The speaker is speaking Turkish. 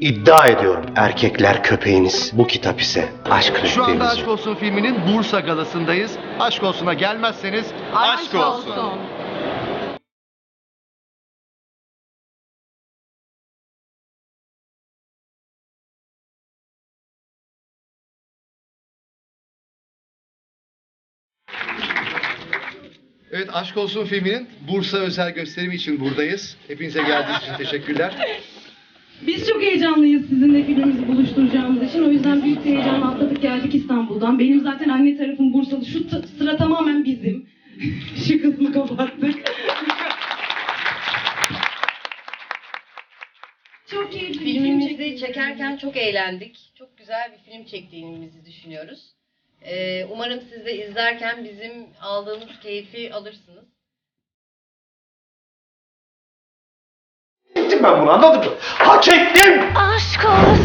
İddia ediyorum erkekler köpeğiniz. Bu kitap ise aşk Şu anda rehberiniz. Aşk Olsun filminin Bursa galasındayız. Aşk Olsun'a gelmezseniz Aşk olsun. Evet Aşk Olsun filminin Bursa özel gösterimi için buradayız. Hepinize geldiğiniz için teşekkürler. Biz çok heyecanlıyız sizinle filmimizi buluşturacağımız için. O yüzden büyük bir heyecanla atladık geldik İstanbul'dan. Benim zaten anne tarafım Bursalı. Şu sıra tamamen bizim. Şu kısmı kapattık. çok keyifli Filmimizi çekerken çok eğlendik. Çok güzel bir film çektiğimizi düşünüyoruz. Ee, umarım siz de izlerken bizim aldığımız keyfi alırsınız. ettim ben bunu anladın mı? Hak ettim! Aşk olsun.